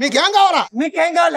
మీకేం కావాలా? మీకేం కావాలి?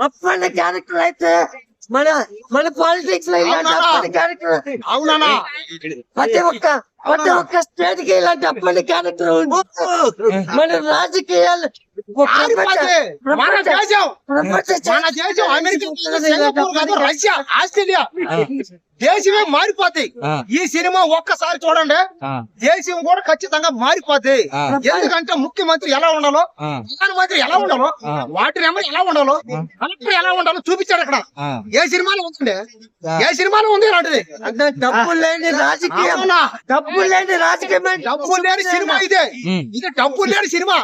అప్పటి క్యారెక్టర్ అయితే మన మన పాలిటిక్స్లో ఇలాంటి క్యారెక్టర్. అవునన్నా ప్రతి ఒక్క ప్రతి ఒక్క స్టేట్కి ఇలాంటి అప్పటి క్యారెక్టర్ మన రాజకీయాలు రష్యా ఆస్ట్రేలియా. దేశమే మారిపోతాయి. ఈ సినిమా ఒక్కసారి చూడండి. దేశం కూడా ఖచ్చితంగా మారిపోతాయి ఎందుకంటే ముఖ్యమంత్రి ఎలా ఉండాలో ప్రధానమంత్రి ఎలా ఉండాలో వాటి నెంబర్ ఎలా ఉండాలో కలెక్టర్ ఎలా ఉండాలో చూపించాడు అక్కడ. ఏ సినిమాలో ఉందండి? ఏ సినిమాలో ఉంది ఇలాంటిది? అంటే డబ్బు లేని రాజకీయం. అవునా? డబ్బు లేని రాజకీయం డబ్బు లేని సినిమా ఇదే ఇది డబ్బు లేని సినిమా?